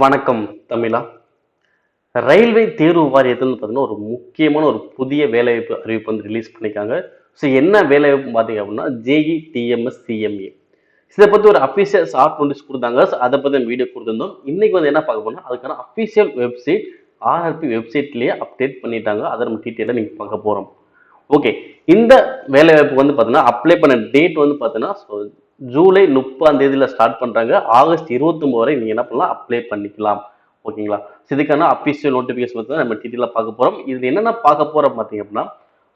வணக்கம் தமிழா. ரயில்வே தேர்வு வாரியத்தில் பார்த்தீங்கன்னா ஒரு முக்கியமான ஒரு புதிய வேலைவாய்ப்பு அறிவிப்பு வந்து ரிலீஸ் பண்ணியிருக்காங்க ஸோ என்ன வேலைவாய்ப்பு பார்த்தீங்க அப்படின்னா ஜேஇ டிஎம்எஸ் சிஎம்ஏ இதை பற்றி ஒரு அஃபிஷியல் ஷார்ட் நோட்டீஸ் கொடுத்தாங்க. ஸோ அதை பற்றி வீடியோ கொடுத்துருந்தோம். இன்னைக்கு வந்து என்ன பார்க்க போனால் அதுக்கான அஃபிஷியல் வெப்சைட் ஆர்ஆர்பி வெப்சைட்லேயே அப்டேட் பண்ணிட்டாங்க. அதை நம்ம டீட்டெயிலாக நீங்கள் பார்க்க போகிறோம் ஓகே இந்த வேலைவாய்ப்பு வந்து பார்த்தீங்கன்னா அப்ளை பண்ண டேட் வந்து பார்த்தீங்கன்னா ஜூலை முப்பதாம் தேதியில் ஸ்டார்ட் பண்ணுறாங்க ஆகஸ்ட் இருபத்தொம்பது வரை நீங்கள் என்ன பண்ணலாம்? அப்ளை பண்ணிக்கலாம். ஓகேங்களா? இதுக்கான அஃபிஷியல் நோட்டிஃபிகேஷன் பற்றி நம்ம டீட்டெயிலாக பார்க்க போகிறோம் இது என்னென்ன பார்க்க போகிறோம் பார்த்தீங்க அப்படின்னா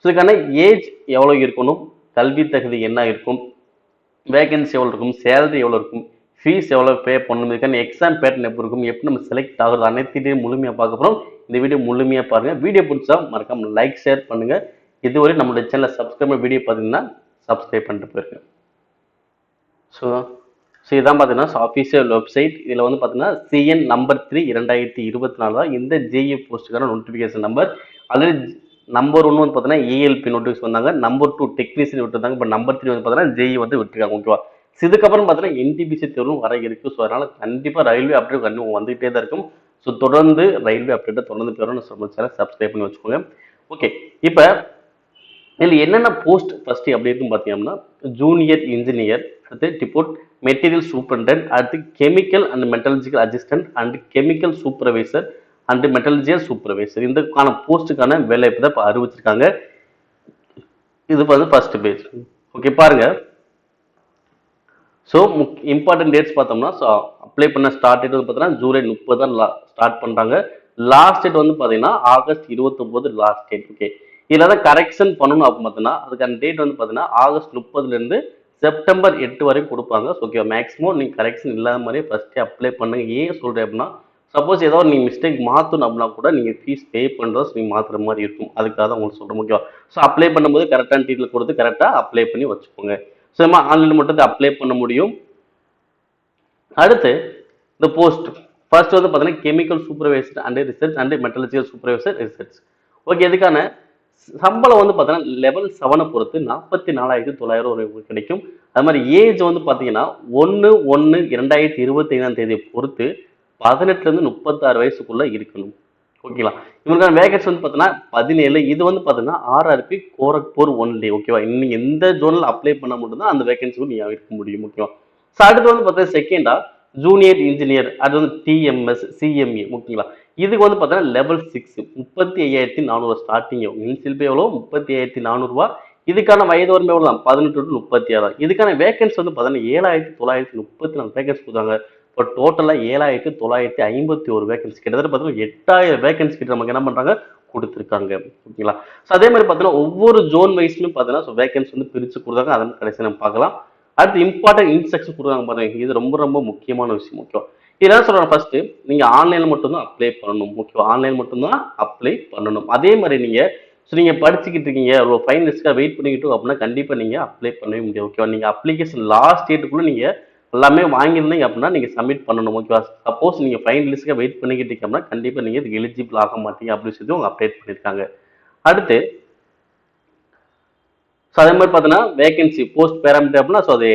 இதுக்கான ஏஜ் எவ்வளோ இருக்கணும்? கல்வி தகுதி என்ன இருக்கும்? வேகன்சி எவ்வளோ இருக்கும்? சேலரி எவ்வளோ இருக்கும்? ஃபீஸ் எவ்வளோ பே பண்ணணும்? இதுக்கான எக்ஸாம் பேட்டர்ன் எப்படி இருக்கும்? எப்படி நம்ம செலக்ட் ஆகுறது? அனைத்தையும் முழுமையாக பார்க்க போகிறோம் இந்த வீடியோ முழுமையாக பாருங்கள் வீடியோ பிடிச்சா மறக்காமல் லைக் ஷேர் பண்ணுங்கள் இதுவரை நம்மளுடைய சேனலை சப்ஸ்கிரைப் வீடியோ பார்த்தீங்கன்னா சப்ஸ்கிரைப் பண்ணிட்டு போயிருக்கேன் ஸோ ஸோ இதான் பார்த்தீங்கன்னா ஆஃபீஷியல் வெப்சைட் இதில் வந்து பார்த்தீங்கன்னா சிஎன் நம்பர் த்ரீ இரண்டாயிரத்தி இருபத்தி நாலு தான் இந்த ஜேஇ போஸ்ட்டுக்கான நோட்டிஃபிகேஷன் நம்பர் ஆல்ரெடி நம்பர் ஒன்று வந்து பார்த்தீங்கன்னா ஏஎல்பி நோட்டிஃபிகேஷன் வந்தாங்க. நம்பர் டூ டெக்னீஷியன் விட்டுருந்தாங்க. இப்போ நம்பர் த்ரீ வந்து பார்த்தீங்கன்னா ஜேஇ வந்து விட்டுருக்காங்க ஓகேவா இதுக்கப்புறம் பார்த்தீங்கன்னா என்டிபிசி தேர்வும் வர இருக்குது ஸோ அதனால் கண்டிப்பாக ரயில்வே அப்டேட் கண்டிப்பாக வந்துகிட்டே தான் இருக்கும். ஸோ தொடர்ந்து ரயில்வே அப்டேட்டை தொடர்ந்து பெறணும் நம்ம சேனல் சப்ஸ்கிரைப் பண்ணி வச்சுக்கோங்க. ஓகே இப்போ இதில் என்னென்ன போஸ்ட் ஃபஸ்ட்டு அப்படி இருக்குன்னு பார்த்தீங்கன்னா ஜூனியர் இன்ஜினியர் அடுத்து டிபோட் மெட்டீரியல் சூப்பரண்டன்ட் அடுத்து chemical and metallurgical assistant and chemical supervisor and metallurgical supervisor இதுக்கான போஸ்ட்டுக்கான வேலைவாய்ப்பு தான் இப்போ அறிவிச்சிருக்காங்க. இது வந்து ஃபர்ஸ்ட் பேஜ் ஓகே பாருங்க. ஸோ முக் இம்பார்ட்டன்ட் டேட்ஸ் பார்த்தோம்னா ஸோ அப்ளை பண்ண ஸ்டார்ட் டேட் வந்து பார்த்தீங்கன்னா ஜூலை முப்பது தான் ஸ்டார்ட் பண்ணுறாங்க லாஸ்ட் டேட் வந்து பார்த்தீங்கன்னா ஆகஸ்ட் இருபத்தொம்போது லாஸ்ட் டேட் ஓகே இதில் தான் கரெக்ஷன் பண்ணணும் அப்போ பார்த்தீங்கன்னா அதுக்கான டேட் வந்து பார்த்தீங்கன்னா ஆகஸ்ட் முப்பதுலேருந்து செப்டம்பர் எட்டு வரைக்கும் கொடுப்பாங்க. ஸோ ஓகே மேக்ஸிமம் நீங்கள் கரெக்ஷன் இல்லாத மாதிரியே ஃபஸ்ட்டே அப்ளை பண்ணுங்க. ஏன் சொல்கிறேன் அப்படின்னா சப்போஸ் ஏதோ நீங்கள் மிஸ்டேக் மாற்றணும் அப்படின்னா கூட நீங்கள் ஃபீஸ் பே பண்ணுறது நீங்கள் மாற்றுற மாதிரி இருக்கும். அதுக்காக தான் உங்களுக்கு சொல்கிறேன் ஓகேவா ஸோ அப்ளை பண்ணும்போது கரெக்டான டீட்டில் கொடுத்து கரெக்டாக அப்ளை பண்ணி வச்சுக்கோங்க. ஸோ நம்ம ஆன்லைனில் மட்டும் தான் அப்ளை பண்ண முடியும். அடுத்து இந்த போஸ்ட் ஃபர்ஸ்ட் வந்து பார்த்தீங்கன்னா chemical supervisor and research and metallurgical supervisor research okay இதுக்கான சம்பளம் வந்து பார்த்தீங்கன்னா லெவல் செவனை பொறுத்து நாற்பத்தி நாலாயிரத்தி தொள்ளாயிரம் ரூபாய் கிடைக்கும். அது மாதிரி ஏஜ் வந்து பார்த்தீங்கன்னா ஒன்று ஒன்று இரண்டாயிரத்தி இருபத்தி ஐந்தாம் தேதியை பொறுத்து பதினெட்டுலேருந்து முப்பத்தாறு வயசுக்குள்ளே இருக்கணும். ஓகேங்களா இவங்களுக்கான வேகன்சி வந்து பார்த்தீங்கன்னா பதினேழு. இது வந்து பார்த்தீங்கன்னா ஆர்ஆர்பி கோரக்பூர் ஒன்லி ஓகேவா இன்னும் எந்த ஜோனில் அப்ளை பண்ண மட்டும்தான் அந்த வேகன்சி நீங்கள் இருக்க முடியும் ஓகேவா ஸோ அடுத்து வந்து பார்த்தீங்கன்னா செகண்டா ஜூனியர் இன்ஜினியர் அது வந்து டிஎம்எஸ் சிஎம்ஏ ஓகேங்களா இதுக்கு வந்து பார்த்தீங்கன்னா லெவல் சிக்ஸ் முப்பத்தி ஐயாயிரத்தி நானூறு ஸ்டார்டிங் இனிஷியல் பே எவ்வளோ முப்பத்தி ஐயாயிரத்தி நானூறுரூவா இதுக்கான வயது வரம்பு எவ்வளோ தான் பதினெட்டு டு முப்பத்தி ஆறு. இதுக்கான வேகன்சி வந்து பார்த்தீங்கன்னா ஏழாயிரத்தி தொள்ளாயிரத்தி முப்பத்தி நாலு வேகன்சி கொடுத்தாங்க இப்போ டோட்டலாக ஏழாயிரத்தி தொள்ளாயிரத்தி ஐம்பத்தி ஒரு வேகன்சி கிட்டத்தட்ட பார்த்தீங்கன்னா எட்டாயிரம் வேகன்சி கிட்ட நமக்கு என்ன பண்ணுறாங்க கொடுத்துருக்காங்க. ஓகேங்களா? ஸோ அதே மாதிரி பார்த்தீங்கன்னா ஒவ்வொரு ஜோன் வைஸ்லையும் பார்த்தீங்கன்னா ஸோ வேகன்சி வந்து பிரித்து கொடுத்தாங்க அதை கடைசி நம்ம பார்க்கலாம். அடுத்து இம்பார்ட்டன்ட் இன்ஸ்ட்ரக்ஷன் கொடுக்குறாங்க பாருங்க. இது ரொம்ப ரொம்ப முக்கியமான விஷயம். ஓகேவா? இதான் சொல்கிறேன் ஃபர்ஸ்ட் நீங்கள் ஆன்லைனில் மட்டும்தான் அப்ளை பண்ணணும். ஓகேவா? ஆன்லைன் மட்டும்தான் அப்ளை பண்ணணும். அதே மாதிரி நீங்கள் ஸோ நீங்கள் படிச்சுக்கிட்டு இருக்கீங்க. ஒரு ஃபைன் லிஸ்ட்டாக வெயிட் பண்ணிக்கிட்டு அப்படின்னா கண்டிப்பாக நீங்கள் அப்ளை பண்ணவே முடியும் ஓகேவா நீங்கள் அப்ளிகேஷன் லாஸ்ட் டேட்டுக்குள்ளே நீங்கள் எல்லாமே வாங்கியிருந்தீங்க அப்படின்னா நீங்கள் சப்மிட் பண்ணணும். ஓகேவா சப்போஸ் நீங்கள் ஃபைன் லிஸ்ட்டுக்கு வெயிட் பண்ணிக்கிட்டு இருக்கீங்க அப்படின்னா கண்டிப்பா நீங்க இதுக்கு எலிஜிபிள் ஆக மாட்டீங்க அப்படின்னு சொல்லி அவங்க அப்டேட் பண்ணியிருக்காங்க. அடுத்து ஸோ அதே மாதிரி பார்த்தீங்கன்னா வேகன்சி போஸ்ட் பேராமீட்டர் அப்படின்னா ஸோ அது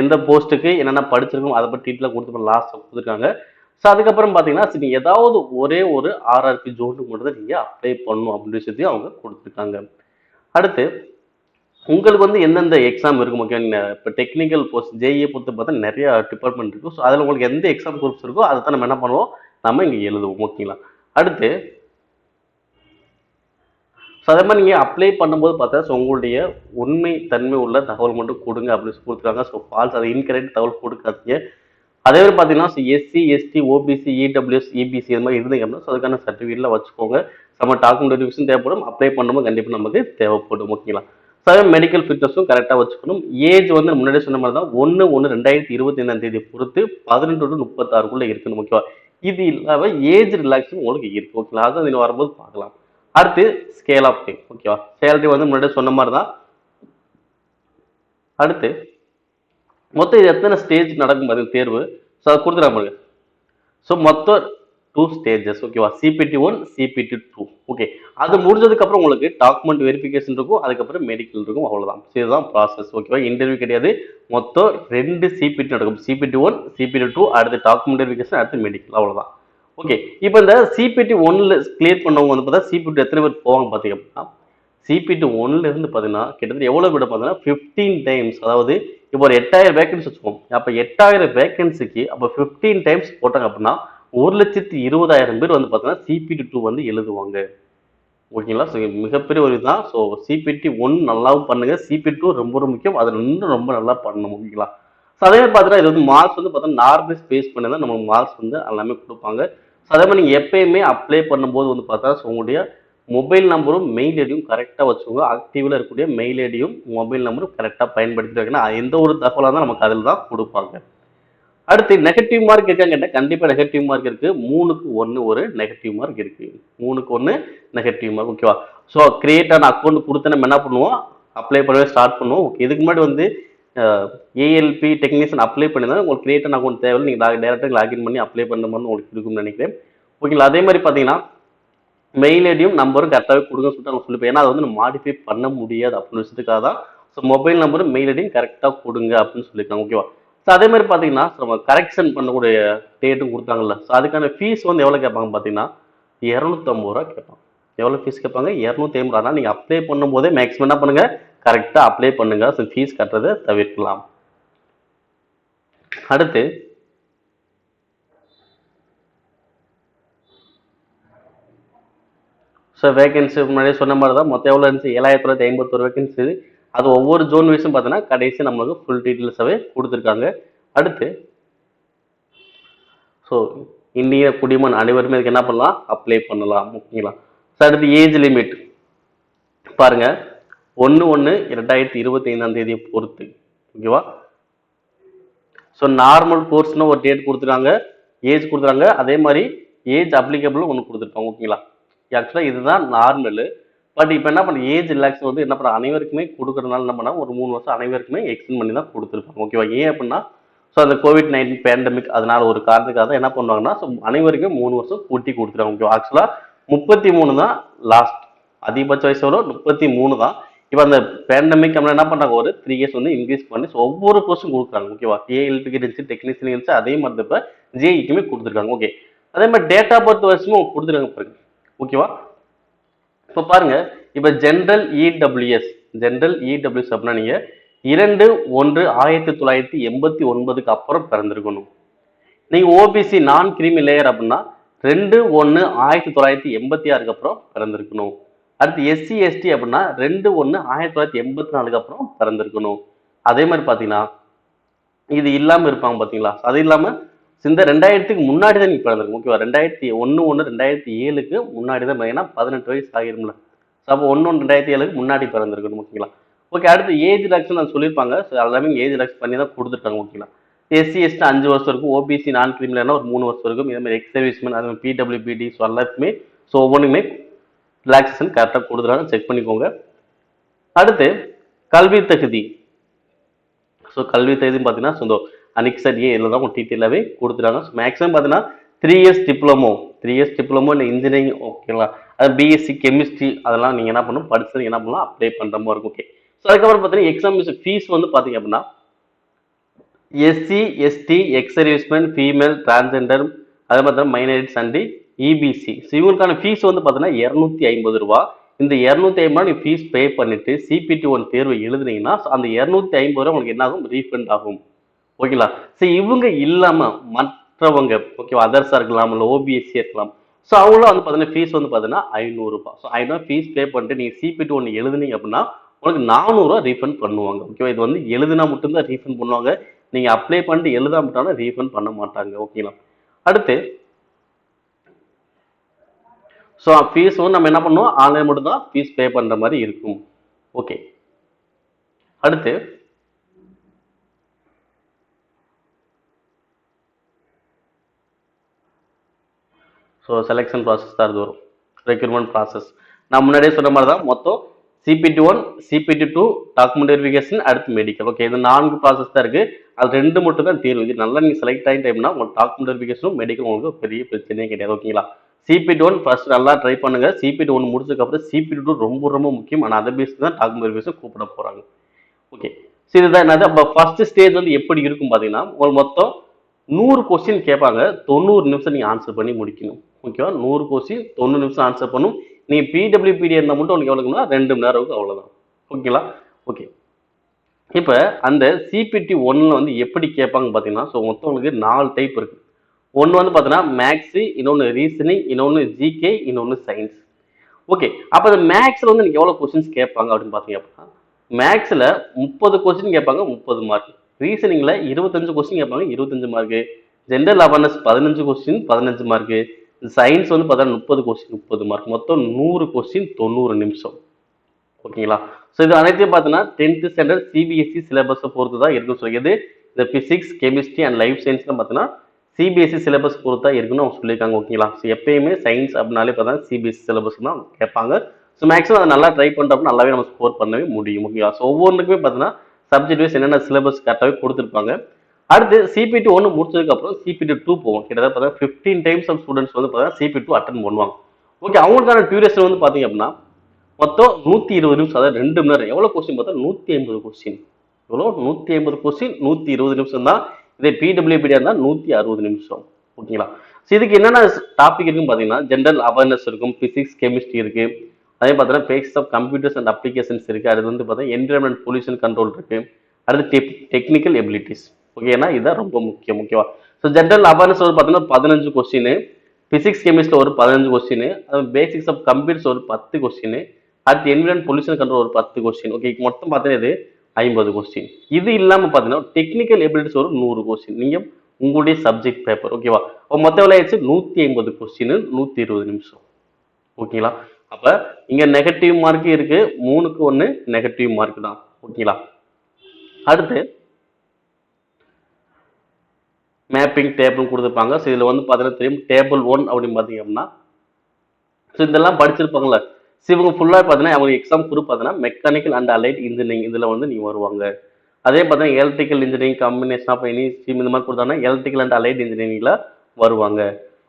எந்த போஸ்ட்டுக்கு என்னென்ன படிச்சிருக்கோம் அதை பற்றி டீட்டெயிலாக கொடுத்து லாஸ்ட்டாக கொடுத்துருக்காங்க. ஸோ அதுக்கப்புறம் பார்த்தீங்கன்னா சரி, ஏதாவது ஒரே ஒரு ஆர்ஆர்பி ஜோனுக்கு மட்டும் தான் நீங்கள் அப்ளை பண்ணணும் அப்படின்னு சொல்லி அவங்க கொடுத்துருக்காங்க. அடுத்து உங்களுக்கு வந்து எந்தெந்த எக்ஸாம் இருக்கும் முக்கியம் இப்போ டெக்னிக்கல் போஸ்ட் ஜேஇஏ பொறுத்து பார்த்தா நிறைய டிபார்ட்மெண்ட் இருக்கும் ஸோ அதில் உங்களுக்கு எந்த எக்ஸாம் குரூப்ஸ் இருக்கோ அதை தான் நம்ம என்ன பண்ணுவோம்? நம்ம இங்கே எழுதுவோம் ஓகேங்களா அடுத்து ஸோ அதே மாதிரி நீங்கள் அப்ளை பண்ணும்போது பார்த்தா ஸோ உங்களுடைய உண்மை தன்மை உள்ள தகவல் மட்டும் கொடுங்க அப்படின்னு சொல்லி கொடுத்துருக்காங்க. ஸோ ஃபால்ஸ் அது இன்கரெக்ட் தகவல் கொடுக்காதீங்க. அதே மாதிரி பார்த்தீங்கன்னா SC ST OBC EWS EBC இது மாதிரி இருந்தீங்க அப்படின்னா ஸோ அதுக்கான சர்டிஃபிகேட்லாம் வச்சுக்கோங்க. நம்ம டாக்குமெண்ட் வெரிஃபிகேஷன் தேவைப்படும் அப்ளை பண்ணும்போது கண்டிப்பாக நமக்கு தேவைப்படும் ஓகேங்களா ஸோ அதே மெடிக்கல் ஃபிட்னஸும் கரெக்டாக வச்சுக்கணும். ஏஜ் வந்து முன்னாடி சொன்ன மாதிரி தான் ஒன்று ஒன்று ரெண்டாயிரத்தி இருபத்தி ஐந்தாம் தேதி பொறுத்து பதினெட்டு டு முப்பத்தாறுக்குள்ளே இருக்கணும் ஓகேவா இது இல்லாமல் ஏஜ் ரிலாக்ஸும் உங்களுக்கு இருக்கு ஓகேங்களா அதை நீங்கள் வரும்போது பார்க்கலாம். அடுத்து ஸ்கேல் ஆஃப் பே ஓகேவா சேலரி வந்து முன்னாடி சொன்ன மாதிரி தான் அடுத்து மொத்தம் இது எத்தனை ஸ்டேஜ் நடக்கும் அது தேர்வு. ஸோ அதை கொடுத்துறாங்க பாருங்க. ஸோ மொத்தம் டூ ஸ்டேஜஸ் ஓகேவா CBT one CBT two okay அது முடிஞ்சதுக்கப்புறம் உங்களுக்கு டாக்குமெண்ட் வெரிஃபிகேஷன் இருக்கும் அதுக்கப்புறம் மெடிக்கல் இருக்கும் அவ்வளோதான் இதுதான் ப்ராசஸ் ஓகேவா இன்டர்வியூ கிடையாது. மொத்தம் ரெண்டு சிபிடி நடக்கும். சிபிடி ஒன் சிபிடி டூ அடுத்து டாக்குமெண்ட் வெரிஃபிகேஷன் அடுத்து மெடிக்கல் அவ்வளோதான் ஓகே இப்போ இந்த சிபிடி ஒன்னில் கிளியர் பண்ணவங்க வந்து பார்த்தா சிபிடி எத்தனை பேர் போவாங்க பார்த்தீங்க அப்படின்னா சிபிடி ஒன்ல இருந்து பார்த்தீங்கன்னா கிட்டத்தட்ட எவ்வளோ பேர் பார்த்தீங்கன்னா ஃபிஃப்டீன் டைம்ஸ் அதாவது இப்போ ஒரு எட்டாயிரம் வேகன்சி வச்சுக்கோம். அப்போ எட்டாயிரம் வேகன்சிக்கு அப்போ ஃபிஃப்டீன் டைம்ஸ் போட்டாங்க அப்படின்னா ஒரு லட்சத்தி இருபதாயிரம் பேர் வந்து பார்த்தீங்கன்னா சிபிடி டூ வந்து எழுதுவாங்க. ஓகேங்களா? ஸோ மிகப்பெரிய ஒரு இதுதான். ஸோ சிபிடி ஒன் நல்லாவும் பண்ணுங்க. சிபி டூ ரொம்ப ரொம்ப முக்கியம். அதில் இன்னும் ரொம்ப நல்லா பண்ணணும். ஓகேங்களா? ஸோ அதே மாதிரி பார்த்தீங்கன்னா இது வந்து மார்க்ஸ் வந்து பார்த்தீங்கன்னா நார்மல் பேஸ் பண்ணி தான் நமக்கு மார்க்ஸ் வந்து எல்லாமே கொடுப்பாங்க. ஸோ அதே மாதிரி நீங்கள் எப்பயுமே அப்ளை பண்ணும்போது வந்து பார்த்தா ஸோ உங்களுடைய மொபைல் நம்பரும் மெயில் ஐடியும் கரெக்டாக வச்சுக்கோங்க. ஆக்டிவில் இருக்கக்கூடிய மெயில் ஐடியும் மொபைல் நம்பரும் கரெக்டாக பயன்படுத்திட்டு வைக்கணும் எந்த ஒரு தகவலாக தான் நமக்கு அதில் தான் கொடுப்பாங்க. அடுத்து நெகட்டிவ் மார்க் இருக்கான்னு கேட்டால் கண்டிப்பாக நெகட்டிவ் மார்க் இருக்குது மூணுக்கு ஒன்று ஒரு நெகட்டிவ் மார்க் இருக்குது மூணுக்கு ஒன்று நெகட்டிவ் மார்க் ஓகேவா ஸோ கிரியேட்டான அக்கௌண்ட் கொடுத்து நம்ம என்ன பண்ணுவோம்? அப்ளை பண்ணவே ஸ்டார்ட் பண்ணுவோம். ஓகே இதுக்கு முன்னாடி வந்து ஏஎல்பி டெக்னீஷியன் அப்ளை பண்ணி உங்களுக்கு உங்களுக்கு கிரியேட்டான அக்கௌண்ட் தேவை நீங்கள் டேரெக்டாக லாகின் பண்ணி அப்ளை பண்ண மாதிரி உங்களுக்கு இருக்கும்னு நினைக்கிறேன். ஓகேங்களா அதே மாதிரி பார்த்தீங்கன்னா மெயில் ஐடியும் நம்பரும் கரெக்டாகவே கொடுங்க சொல்லிட்டு அவங்க சொல்லிப்போம் ஏன்னா அதை வந்து நம்ம மாடிஃபை பண்ண முடியாது அப்படின்னு விஷயத்துக்காக தான். ஸோ மொபைல் நம்பரும் மெயில் ஐடியும் கரெக்டாக கொடுங்க அப்படின்னு சொல்லியிருக்காங்க. ஓகேவா ஸோ அதே மாதிரி பார்த்தீங்கன்னா நம்ம கரெக்ஷன் பண்ணக்கூடிய டேட்டும் கொடுத்தாங்கல்ல. ஸோ அதுக்கான ஃபீஸ் வந்து எவ்வளோ கேட்பாங்க பார்த்தீங்கன்னா இரநூத்தம்பது ரூபா கேட்பாங்க. எவ்வளோ ஃபீஸ் கேட்பாங்க? இரநூத்தி ஐம்பது ரூபா நீங்கள் அப்ளை பண்ணும்போதே மேக்ஸிமம் என்ன பண்ணுங்க? கரெக்டாக அப்ளை பண்ணுங்க. ஸோ ஃபீஸ் கட்டுறதை தவிர்க்கலாம். அடுத்து ஸோ வேகன்சி முன்னாடியே சொன்ன மாதிரி தான் மொத்தம் எவ்வளோ இருந்துச்சு? ஏழாயிரத்தி தொள்ளாயிரத்தி ஐம்பத்தொரு வேகன்சி அது ஒவ்வொரு ஜோன் வைஸும் பார்த்தீங்கன்னா கடைசி நம்மளுக்கு ஃபுல் டீட்டெயில்ஸாகவே கொடுத்துருக்காங்க. அடுத்து ஸோ இந்திய குடிமன் அனைவருமே இதுக்கு என்ன பண்ணலாம்? அப்ளை பண்ணலாம். ஓகேங்களா? ஸோ அடுத்து ஏஜ் லிமிட் பாருங்க. ஒன்று ஒன்று ரெண்டாயிரத்தி இருபத்தி ஐந்தாம் தேதியை பொறுத்து. ஓகேவா? ஸோ நார்மல் கோர்ஸ்னு ஒரு டேட் கொடுத்துருக்காங்க. ஏஜ் கொடுத்துருக்காங்க. அதே மாதிரி ஏஜ் அப்ளிகபிள் ஒன்று கொடுத்துருக்காங்க ஓகேங்களா? ஆக்சுவலாக இதுதான் நார்மலு பட் இப்போ என்ன பண்ண ஏஜ் ரிலாக்ஸ் வந்து என்ன பண்ண அனைவருக்குமே கொடுக்குறதுனால என்ன பண்ணால் ஒரு மூணு வருஷம் அனைவருக்குமே எக்ஸ்டெண்ட் பண்ணி தான் கொடுத்துருப்பாங்க. ஓகேவா ஏன் அப்படின்னா ஸோ அந்த கோவிட் நைன்டீன் பேண்டமிக் அதனால ஒரு காரணத்துக்காக தான் என்ன பண்ணுவாங்கன்னா ஸோ அனைவருக்கும் மூணு வருஷம் கூட்டி கொடுத்துருவாங்க. ஓகேவா ஆக்சுவலாக முப்பத்தி மூணு தான் லாஸ்ட் அதிகபட்ச வயசு வரும் முப்பத்தி மூணு தான். இப்போ அந்த பேண்டமிக் நம்ம என்ன பண்ணுறாங்க ஒரு த்ரீ இயர்ஸ் வந்து இன்க்ரீஸ் பண்ணி ஸோ ஒவ்வொரு கோர்ஸும் கொடுக்குறாங்க. ஓகேவா ஏஎல்பிக்கு இருந்துச்சு டெக்னீஷியன் இருந்துச்சு அதே மாதிரி இப்போ ஜேஇக்குமே கொடுத்துருக்காங்க. ஓகே அதே மாதிரி டேட் ஆஃப் பர்த் வருஷமும் கொடுத்துருக்காங்க பாருங்க. ஓகேவா? இப்போ பாருங்க இப்போ ஜென்ரல் இடபிள்யூஎஸ் ஜென்ரல் இடபிள்யூஎஸ் அப்படின்னா நீங்க இரண்டு ஒன்று ஆயிரத்தி தொள்ளாயிரத்தி எண்பத்தி ஒன்பதுக்கு அப்புறம் பிறந்திருக்கணும். நீங்க ஓபிசி நான் கிரிமி லேயர் அப்படின்னா ரெண்டு ஒன்று ஆயிரத்தி தொள்ளாயிரத்தி எண்பத்தி ஆறுக்கு அப்புறம் பிறந்திருக்கணும். அடுத்து எஸ்சி எஸ்டி அப்படின்னா ரெண்டு ஒன்று ஆயிரத்தி தொள்ளாயிரத்தி எண்பத்தி நாலுக்கு அப்புறம் பிறந்திருக்கணும். அதே மாதிரி பார்த்தீங்கன்னா இது இல்லாமல் இருப்பாங்க பார்த்தீங்களா அது இல்லாமல் சிந்த ரெண்டாயிரத்துக்கு முன்னாடி தான் நீ பிறந்திருக்கும் ஓகேவா ரெண்டாயிரத்தி ஒன்று ஒன்று ரெண்டாயிரத்தி ஏழுக்கு முன்னாடி தான் பார்த்தீங்கன்னா பதினெட்டு வயசு ஆகிரும்ல ஸோ அப்போ ஒன்று ஒன்று ரெண்டாயிரத்தி ஏழுக்கு முன்னாடி பிறந்திருக்கணும் ஓகேங்களா ஓகே அடுத்து ஏஜ் ரிலாக்ஸ் நான் சொல்லியிருப்பாங்க. ஸோ எல்லாமே ஏஜ் ரிலாக்ஸ் பண்ணி தான் கொடுத்துருக்காங்க ஓகேங்களா எஸ்சி எஸ்டி அஞ்சு வருஷம் இருக்கும். ஓபிசி நான் கிரிமினல்னா ஒரு மூணு வருஷம் இருக்கும். இதே மாதிரி எக்ஸ் சர்வீஸ்மேன் அதே மாதிரி பிடபிள்யூபிடி ஸோ எல்லாத்துக்குமே ஸோ ஒவ்வொன்றுமே ரிலாக்ஸேஷன் கரெக்டாக கொடுத்துருக்காங்க. செக் பண்ணிக்கோங்க. அடுத்து கல்வி தகுதி. ஸோ கல்வி தகுதின்னு பார்த்தீங்கன்னா ஸோ இந்த அனிக்சட் ஏ இதில் தான் உங்கள் டீட்டெயிலாகவே கொடுத்துருக்காங்க ஸோ மேக்ஸிமம் பார்த்தீங்கன்னா three years diploma three years diploma இல்லை இன்ஜினியரிங் ஓகேங்களா அது பிஎஸ்சி கெமிஸ்ட்ரி அதெல்லாம் நீங்கள் என்ன பண்ணணும்? படிச்சு என்ன பண்ணலாம்? அப்ளை பண்ணுற மாதிரி இருக்கும் ஓகே ஸோ அதுக்கப்புறம் பார்த்தீங்கன்னா எக்ஸாம் ஃபீஸ் வந்து பார்த்தீங்க அப்படின்னா SC ST ex serviceman female transgender அதே மாதிரி மைனாரிட்டிஸ் அண்ட் இபிசி ஸோ இவங்களுக்கான ஃபீஸ் வந்து பார்த்தீங்கன்னா இரநூத்தி ஐம்பது ரூபா. இந்த இரநூத்தி ஐம்பது ரூபா நீங்கள் ஃபீஸ் பே பண்ணிவிட்டு சிபிடி ஒன் தேர்வு எழுதுனீங்கன்னா அந்த இரநூத்தி ஐம்பது ரூபா உங்களுக்கு என்ன ஆகும்? ரீஃபண்ட் ஆகும். ஓகேங்களா? ஸோ இவங்க இல்லாமல் மற்றவங்க ஓகேவா அதர்ஸாக இருக்கலாம் இல்லை ஓபிஎஸ்சி இருக்கலாம். ஸோ அவங்களும் வந்து பார்த்தீங்கன்னா ஃபீஸ் வந்து பார்த்தீங்கன்னா ஐநூறுரூபா ஸோ ஐநூறு ஃபீஸ் பே பண்ணிட்டு நீங்கள் சிபிடி ஒன்று எழுதுனீங்க அப்படின்னா உங்களுக்கு நானூறுரூவா ரீஃபண்ட் பண்ணுவாங்க. ஓகேவா இது வந்து எழுதினா மட்டும்தான் ரீஃபண்ட் பண்ணுவாங்க. நீங்கள் அப்ளை பண்ணிட்டு எழுதா மட்டும் ரீஃபண்ட் பண்ண மாட்டாங்க. ஓகேங்களா? அடுத்து ஸோ ஃபீஸ் வந்து நம்ம என்ன பண்ணுவோம்? ஆன்லைன் மட்டும்தான் ஃபீஸ் பே பண்ணுற மாதிரி இருக்கும். ஓகே அடுத்து ஸோ செலெக்ஷன் ப்ராசஸ் தான் இது வரும். ரெக்ரூட்மெண்ட் ப்ராசஸ் நான் முன்னாடியே சொன்ன மாதிரி தான் மொத்தம் CBT one CBT two document verification அடுத்து மெடிக்கல் ஓகே இது நான்கு ப்ராசஸ் தான் இருக்குது அது ரெண்டு மட்டும் தான் தீர்வு இது நல்லா நீங்கள் செலக்ட் ஆகி டைம்னா உங்களுக்கு டாக்குமெண்ட் வெரிஃபிகேஷனும் மெடிக்கல் உங்களுக்கு பெரிய பிரச்சனையே கிடையாது. ஓகேங்களா சிபிடி ஒன் ஃபர்ஸ்ட் நல்லா ட்ரை பண்ணுங்க. சிபிடி ஒன் முடிச்சதுக்கப்புறம் சிபிடி டூ ரொம்ப ரொம்ப முக்கியம். ஆனால் அதை பேஸ் தான் டாக்குமெண்ட் வெரிஃபிகேஷன் கூப்பிட போகிறாங்க ஓகே சரி இதுதான் என்னது? அப்போ ஃபர்ஸ்ட் ஸ்டேஜ் வந்து எப்படி இருக்கும் பார்த்தீங்கன்னா உங்களுக்கு மொத்தம் நூறு கொஸ்டின் கேட்பாங்க. தொண்ணூறு நிமிஷம் நீங்கள் ஆன்சர் பண்ணி முடிக்கணும். ஓகேவா நூறு கொஸ்டின் தொண்ணூறு நிமிஷம் ஆன்சர் பண்ணும். நீங்கள் பிடபிள்யூபிடி இருந்தால் மட்டும் உனக்கு எவ்வளோக்குன்னா ரெண்டு மணி நேரம் அவ்வளோதான் ஓகேங்களா ஓகே இப்போ அந்த சிபிடி ஒன்னில் வந்து எப்படி கேட்பாங்க பார்த்தீங்கன்னா ஸோ மொத்தம் உங்களுக்கு நாலு டைப் இருக்குது ஒன்று வந்து பார்த்தீங்கன்னா மேக்ஸு இன்னொன்று ரீசனிங் இன்னொன்று ஜிகே இன்னொன்று சயின்ஸ் ஓகே அப்போ அந்த மேக்ஸில் வந்து எனக்கு எவ்வளோ கொஸ்டின்ஸ் கேட்பாங்க அப்படின்னு பார்த்தீங்க அப்படின்னா மேக்ஸில் முப்பது கொஸ்டின் கேட்பாங்க முப்பது மார்க் ரீசனிங்கில் இருபத்தஞ்சு கொஸ்டின் கேட்பாங்க இருபத்தஞ்சு மார்க்கு ஜென்ரல் அவேர்னஸ் பதினஞ்சு கொஸ்டின் பதினஞ்சு மார்க்கு சயின்ஸ் வந்து பார்த்தோன்னா முப்பது கொஸ்டின் முப்பது மார்க் மொத்தம் நூறு கொஸ்டின் தொண்ணூறு நிமிஷம். ஓகேங்களா? ஸோ இது அனைத்தையும் பார்த்தீங்கன்னா டென்த்து ஸ்டாண்டர்ட் சிபிஎஸ்சி சிலபஸை பொறுத்து தான் இருக்குன்னு சொல்லியது இந்த பிசிக்ஸ் கெமிஸ்ட்ரி அண்ட் லைஃப் சயின்ஸ்லாம் பார்த்தீங்கன்னா சிபிஎஸ்சி சிலபஸ் பொறுத்து தான் இருக்குன்னு அவங்க சொல்லியிருக்காங்க. ஓகேங்களா? ஸோ எப்பயுமே சயின்ஸ் அப்படின்னாலே பார்த்தா சிபிஎஸ்சி சிலபஸ் தான் கேட்பாங்க. ஸோ மேக்ஸிமம் அதை நல்லா ட்ரை பண்ணுறப்ப நல்லாவே நம்ம ஸ்கோர் பண்ணவே முடியும். ஓகேங்களா? ஸோ ஒவ்வொன்றுக்குமே பார்த்தீங்கன்னா சப்ஜெக்ட் வைஸ் என்னென்ன சிலபஸ் கரெக்டாகவே கொடுத்துருப்பாங்க. அடுத்து சிபி டூ ஒன்று முடிச்சதுக்கு அப்புறம் சிபி டூ போவோம் கிட்டத்தட்ட பார்த்தீங்கன்னா ஃபிஃப்டீன் டைம்ஸ் ஆஃப் ஸ்டூடெண்ட்ஸ் வந்து பார்த்தீங்கன்னா சிபி டூ அட்டன் பண்ணுவாங்க. ஓகே அவங்களுக்கான டியூரேஷன் வந்து பார்த்தீங்க அப்படின்னா மொத்தம் நூற்றி இருபது நிமிஷம் அதாவது ரெண்டு மணி நேரம். எவ்வளோ கொஸ்டின் பார்த்தா நூற்றி ஐம்பது கொஸ்டின் எவ்வளோ? நூற்றி ஐம்பது கொஸ்டின் நூற்றி இருபது நிமிஷம் தான். இதே பிடபிள்யூபிடியாக இருந்தால் நூற்றி அறுபது நிமிஷம். ஓகேங்களா ஸோ இதுக்கு என்னென்ன டாபிக் இருக்குன்னு பார்த்தீங்கன்னா ஜென்ரல் அவேர்னஸ் இருக்கும் ஃபிசிக்ஸ் கெமிஸ்ட்ரி இருக்குது அதே பார்த்தீங்கன்னா basics of computers and applications இருக்குது அது வந்து பார்த்தீங்கன்னா என்விரான்மெண்ட் பொல்யூஷன் கண்ட்ரோல் இருக்குது அடுத்து டெக் டெக்னிக்கல் எபிலிட்டிஸ் ஓகேனா இதுதான் ரொம்ப முக்கியம் ஓகேவா ஸோ ஜென்ரல் அவேர்னஸ் வந்து பார்த்தீங்கன்னா பதினஞ்சு கொஸ்டின் பிசிக்ஸ் கெமிஸ்ட்ரி ஒரு பதினஞ்சு கொஸ்டின் அது பேசிக்ஸ் ஆஃப் கம்ப்யூட்டர்ஸ் ஒரு பத்து கொஸ்டின் அடுத்து என்விரான் பொல்யூஷன் கண்ட்ரோல் ஒரு பத்து கொஸ்டின் ஓகே மொத்தம் பார்த்தீங்கன்னா இது ஐம்பது கொஸ்டின் இது இல்லாமல் பார்த்தீங்கன்னா டெக்னிக்கல் எபிலிட்டிஸ் ஒரு நூறு கொஸ்டின் நீங்கள் உங்களுடைய சப்ஜெக்ட் பேப்பர் ஓகேவா அப்போ மொத்தம் எவ்வளோ ஆயிடுச்சு? நூற்றி ஐம்பது கொஸ்டின் நூற்றி இருபது நிமிஷம். ஓகேங்களா அப்போ இங்கே நெகட்டிவ் மார்க்கு இருக்கு. மூணுக்கு ஒன்று நெகட்டிவ் மார்க் தான். ஓகேங்களா அடுத்து மேப்பிங் டேபிள் கொடுத்துருப்பாங்க. ஸோ இதில் வந்து பார்த்தீங்கன்னா தெரியும் டேபிள் ஒன் அப்படின்னு பார்த்தீங்க அப்படின்னா ஸோ இதெல்லாம் படிச்சிருப்பாங்களே ஸோ இவங்க ஃபுல்லாக பார்த்தீங்கன்னா அவங்க எக்ஸாம் குரூப் பார்த்தீங்கன்னா மெக்கானிக்கல் அண்ட் அலைட் இன்ஜினியரிங் இதில் வந்து நீங்கள் வருவாங்க. அதே பார்த்தீங்கன்னா electrical engineering combination of any stream இந்த மாதிரி கொடுத்தாங்கன்னா எலக்ட்ரிக்கல் அண்ட் அலைட் இன்ஜினியரிங்கில் வருவாங்க.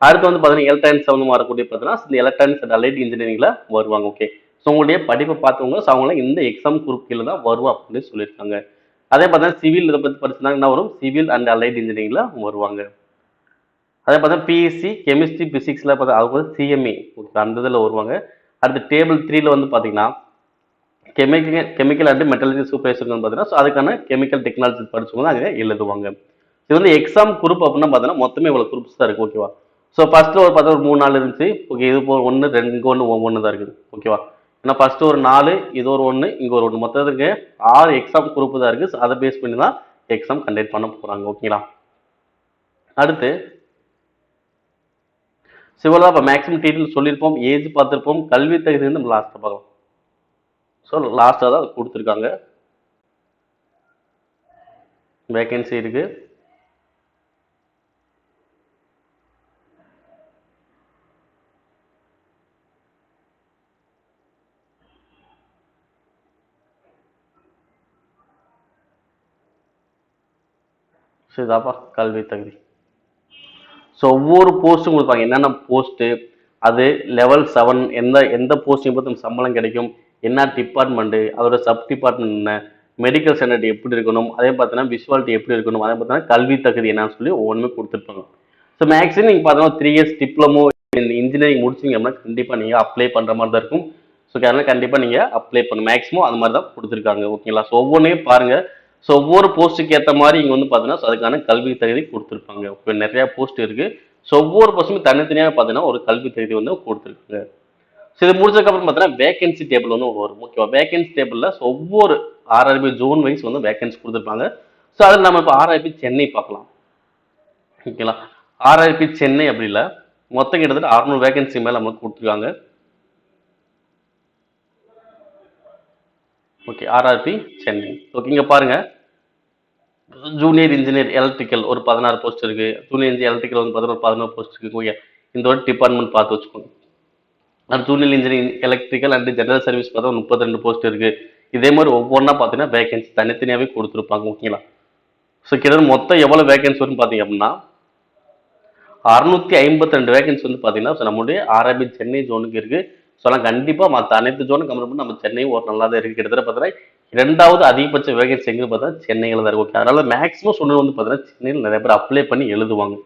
அடுத்து வந்து பார்த்தீங்கன்னா எலக்ட்ரானிக்ஸ் சம்மந்தமாக வரக்கூடிய பார்த்தீங்கன்னா இந்த எலக்ட்ரானிக்ஸ் அண்ட் அலைட் இன்ஜினியரிங்கில் வருவாங்க. ஓகே ஸோ உங்களுடைய படிப்பை பார்த்தவங்க ஸோ அவங்களாம் இந்த எக்ஸாம் குரூப் கீழே தான் வருவா அப்படின்னு சொல்லியிருக்காங்க. அதே பார்த்தீங்கன்னா சிவில் இதை பற்றி படிச்சிருந்தாங்க என்ன வரும்? சிவில் அண்ட் அலைட் இன்ஜினியரிங்கில் வருவாங்க. அதே பார்த்தா பிஎஸ்சி கெமிஸ்ட்ரி பிசிக்ஸில் பார்த்தா அது வந்து சிஎம்இ அந்த இதில் வருவாங்க. அடுத்து டேபிள் த்ரீல வந்து பார்த்தீங்கன்னா கெமிக்கல் கெமிக்கல் அண்ட் மெட்டாலஜி சூப்பர்வைசர்னு பார்த்தீங்கன்னா ஸோ அதுக்கான கெமிக்கல் டெக்னாலஜி படிச்சவங்க அங்கே எழுதுவாங்க. இது வந்து எக்ஸாம் குரூப் அப்படின்னா பார்த்தீங்கன்னா மொத்தமே இவ்வளோ குரூப்ஸ் தான் இருக்குது ஓகேவா ஸோ ஃபர்ஸ்ட் ஒரு பார்த்தா ஒரு மூணு நாள் இருந்துச்சு. ஓகே இது போ ஒன்று ரெண்டு இங்கே ஒன்று ஒவ்வொன்று தான் இருக்குது ஓகேவா ஏன்னா ஃபர்ஸ்ட் ஒரு நாலு இது ஒரு ஒன்று இங்கே ஒரு ஒன்று மொத்தத்துக்கு ஆறு எக்ஸாம் குரூப் தான் இருக்குது ஸோ அதை பேஸ் பண்ணி தான் எக்ஸாம் கண்டக்ட் பண்ண போகிறாங்க ஓகேங்களா அடுத்து சிவலா இப்போ மேக்ஸிமம் டீட்டெயில் சொல்லியிருப்போம் ஏஜ் பார்த்துருப்போம் கல்வி தகுதி வந்து நம்ம லாஸ்ட்டாக பார்க்கலாம். ஸோ லாஸ்ட்டாக தான் கொடுத்துருக்காங்க. வேகன்சி இருக்குது இதுதாப்பா கல்வி தகுதி. ஸோ ஒவ்வொரு போஸ்ட்டும் கொடுப்பாங்க. என்னென்ன போஸ்ட்டு அது லெவல் செவன் எந்த எந்த போஸ்டிங் பார்த்து சம்பளம் கிடைக்கும்? என்ன டிபார்ட்மெண்ட்டு அதோட சப் டிபார்ட்மெண்ட் என்ன? மெடிக்கல் ஸ்டாண்டர்ட் எப்படி இருக்கணும்? அதே பார்த்தீங்கன்னா விஷுவாலிட்டி எப்படி இருக்கணும்? அதே பார்த்தீங்கன்னா கல்வி தகுதி என்னன்னு சொல்லி ஒவ்வொன்றுமே கொடுத்துருப்பாங்க. ஸோ மேக்ஸிமம் நீங்கள் பார்த்தீங்கன்னா த்ரீ இயர்ஸ் டிப்ளமோ இன்ஜினியரிங் முடிச்சிங்க அப்படின்னா கண்டிப்பாக நீங்கள் அப்ளை பண்ணுற மாதிரி தான் இருக்கும். ஸோ அதனால் கண்டிப்பாக நீங்கள் அப்ளை பண்ணணும் மேக்ஸிமம் அது மாதிரி தான் கொடுத்துருக்காங்க. ஓகேங்களா ஸோ ஒவ்வொன்றையும் பாருங்கள் ஸோ ஒவ்வொரு போஸ்ட்டுக்கு ஏற்ற மாதிரி இங்கே வந்து பார்த்தீங்கன்னா அதுக்கான கல்வி தகுதி கொடுத்துருப்பாங்க. இப்போ நிறையா போஸ்ட் இருக்குது ஸோ ஒவ்வொரு போஸ்ட்டுமே தனித்தனியாக பார்த்தீங்கன்னா ஒரு கல்வி தகுதி வந்து கொடுத்துருக்காங்க. ஸோ இது முடிச்சதுக்கப்புறம் பார்த்தீங்கன்னா வேகன்சி டேபிள் வந்து ஒன்று வரும் ஓகேவா வேகன்சி டேபிளில் ஒவ்வொரு ஆர்ஆர்பி ஜோன் வைஸ் வந்து வேகன்சி கொடுத்துருப்பாங்க. ஸோ அதில் நம்ம இப்போ ஆர்ஆர்பி சென்னை பார்க்கலாம். ஓகேங்களா ஆர்ஆர்பி சென்னை அப்படி இல்லை. மொத்தம் கிட்டத்தட்ட அறுநூறு வேகன்சி மேலே நமக்கு கொடுத்துருக்காங்க. ஓகே ஆர்ஆர்பி சென்னை ஓகே இங்கே பாருங்க. ஜூனியர் இன்ஜினியர் எலக்ட்ரிக்கல் ஒரு பதினாறு போஸ்ட் இருக்குது ஜூனியர் இன்ஜினியர் எலக்ட்ரிக்கல் வந்து பதினோரு பதினோரு போஸ்ட் இருக்கு. ஓகே இந்த ஒரு டிபார்ட்மெண்ட் பார்த்து வச்சுக்கோங்க. Junior engineering electrical and general service பார்த்தா முப்பத்தி ரெண்டு போஸ்ட் இருக்கு. இதே மாதிரி ஒவ்வொன்றா பார்த்தீங்கன்னா வேகன்சி தனித்தனியாகவே கொடுத்துருப்பாங்க. ஓகேங்களா ஸோ கிட்டத்தட்ட மொத்தம் எவ்வளோ வேகன்சி வரும்னு பார்த்தீங்க அப்படின்னா அறுநூத்தி ஐம்பத்தி ரெண்டு வேகன்சி வந்து பார்த்தீங்கன்னா நம்முடைய நம்மளுடைய ஆர்ஆர்பி சென்னை ஜோனுக்கு இருக்குது ஸோ கண்டிப்பாக மற்ற அனைத்து ஜோனும் கம்பேர் பண்ணி நம்ம சென்னை ஒரு நல்லா தான் இருக்கு. கிட்டத்தட்ட பார்த்தீங்கன்னா இரண்டாவது அதிகபட்ச வேகன்சி எங்கே பார்த்தா சென்னையில் தான் இருக்கும் ஓகே அதனால மேக்ஸிமம் சொன்னது வந்து பார்த்தீங்கன்னா சென்னையில் நிறைய பேர் அப்ளை பண்ணி எழுதுவாங்க.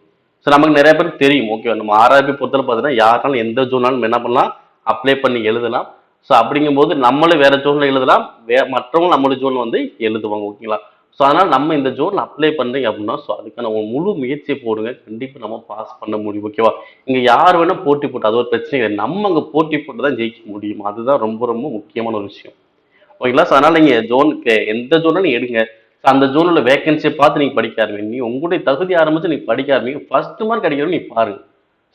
ஸோ நமக்கு நிறைய பேருக்கு தெரியும். ஓகே நம்ம ஆர்ஆர்பி பொறுத்தவரை பார்த்தீங்கன்னா யாருனாலும் எந்த ஜோனாலும் என்ன பண்ணலாம் அப்ளை பண்ணி எழுதலாம். ஸோ அப்படிங்கும்போது நம்மளும் வேற ஜோனில் எழுதலாம். வே மற்றவங்க நம்மளுடைய ஜோன் வந்து எழுதுவாங்க. ஓகேங்களா ஸோ அதனால் நம்ம இந்த ஜோனில் அப்ளை பண்ணுறீங்க அப்படின்னா ஸோ அதுக்கான ஒரு முழு முயற்சியை போடுங்க. கண்டிப்பாக நம்ம பாஸ் பண்ண முடியும் ஓகேவா இங்கே யார் வேணால் போட்டி போட்டு அது ஒரு பிரச்சனை இல்லை நம்ம அங்கே போட்டி போட்டு தான் ஜெயிக்க முடியும். அதுதான் ரொம்ப ரொம்ப முக்கியமான ஒரு விஷயம். ஓகேங்களா ஸோ அதனால் நீங்கள் ஜோனுக்கு எந்த ஜோனாலும் நீங்க எடுங்க. ஸோ அந்த ஜோனில் வேகன்சியை பார்த்து நீங்கள் படிக்க ஆரம்பிங்க. நீ உங்களுடைய தகுதி ஆரம்பித்து நீ படிக்க ஆரம்பிங்க. ஃபஸ்ட்டு மார்க் கிடைக்கிறோம் நீ பாருங்க.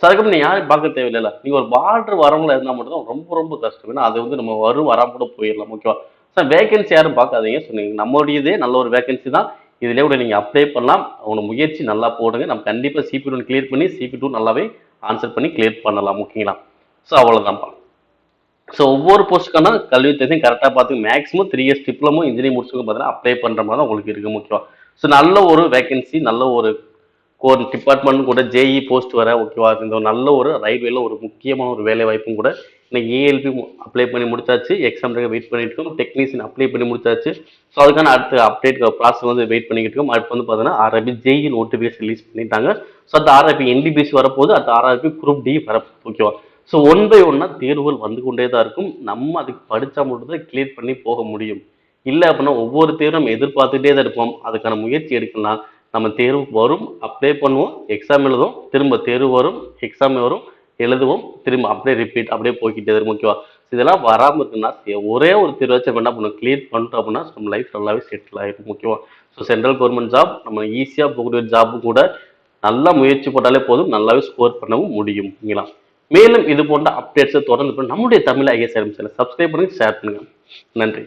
ஸோ அதுக்கப்புறம் நீ யாரும் பார்க்க தேவையில்லை நீ ஒரு பார்டர் வரவங்களா இருந்தால் மட்டும் தான் ரொம்ப ரொம்ப கஷ்டம். ஏன்னா அது வந்து நம்ம வரும் வராம கூட போயிடலாம் ஓகேவா சார் வேகன்சி யாரும் பார்க்காதீங்க. சொன்னீங்க நம்மளுடையதே நல்ல ஒரு வேகன்சி தான். இதிலே கூட நீங்கள் அப்ளை பண்ணலாம். உங்களோட முயற்சி நல்லா போடுங்க. நம்ம கண்டிப்பாக சிபி ஒன் கிளியர் பண்ணி சிபி டூ நல்லாவே ஆன்சர் பண்ணி கிளியர் பண்ணலாம். ஓகேங்களா ஸோ அவ்வளோதான்ப்பா ஸோ ஒவ்வொரு போஸ்ட்டுக்கான கல்வி தகுதியும் கரெக்டாக பார்த்து maximum three years diploma engineering முடிச்சுங்க பார்த்தீங்கன்னா அப்ளை பண்ணுற மாதிரி தான் உங்களுக்கு இருக்கு முக்கியம். ஸோ நல்ல ஒரு வேகன்சி நல்ல ஒரு கோர் டிபார்ட்மெண்ட் கூட ஜேஇ போஸ்ட் வர ஓகேவா இந்த ஒரு நல்ல ஒரு ரயில்வேல ஒரு முக்கியமான ஒரு வேலை வாய்ப்பும் கூட இன்னைக்கு ஏஎல்பி அப்ளை பண்ணி முடிச்சாச்சு. எக்ஸாம் வெயிட் பண்ணிட்டு இருக்கோம். டெக்னீஷியன் அப்ளை பண்ணி முடிச்சாச்சு. ஸோ அதுக்கான அடுத்த அப்டேட் ப்ராசஸ் வந்து வெயிட் பண்ணிக்கிட்டு இருக்கோம். அடுத்து வந்து பார்த்தீங்கன்னா ஆர்ஆர்பி ஜேஇ நோட்டிஃபிகேஷன் ரிலீஸ் பண்ணிட்டாங்க. ஸோ அந்த ஆர்ஆர்பி என்டிபிசி வரப்போகுது. அந்த ஆர்ஆர்பி குரூப் டி வரப்போகுது. ஓகேவா ஸோ ஒன் பை ஒன்னா தேர்வுகள் வந்து கொண்டே தான் இருக்கும். நம்ம அதுக்கு படித்தா மட்டும் தான் கிளியர் பண்ணி போக முடியும். இல்லை அப்படின்னா ஒவ்வொரு தேர்வும் எதிர்பார்த்துட்டே தான் இருப்போம். அதுக்கான முயற்சி எடுக்கலாம். நம்ம தேர்வு வரும் அப்ளை பண்ணுவோம் எக்ஸாம் எழுதுவோம் திரும்ப தேர்வு வரும் எக்ஸாம் வரும் எழுதுவோம் திரும்ப அப்படியே ரிப்பீட் அப்படியே போய்கிட்டே இருக்கும் ஓகேவா இதெல்லாம் வராமல் இருக்குன்னா ஒரே ஒரு திருவச்சம் என்ன பண்ணுவோம் கிளியர் பண்ணிட்டோம் அப்படின்னா நம்ம லைஃப் நல்லாவே செட்டில் ஆகிடும் ஓகேவா ஸோ சென்ட்ரல் கவர்மெண்ட் ஜாப் நம்ம ஈஸியாக போகக்கூடிய ஜாப்பு கூட நல்லா முயற்சி போட்டாலே போதும் நல்லாவே ஸ்கோர் பண்ணவும் முடியும் ஓகேங்களா மேலும் இது போன்ற அப்டேட்ஸை தொடர்ந்து நம்முடைய தமிழ் ஐஎஸ் சேனல் சப்ஸ்கிரைப் பண்ணி ஷேர் பண்ணுங்க. நன்றி.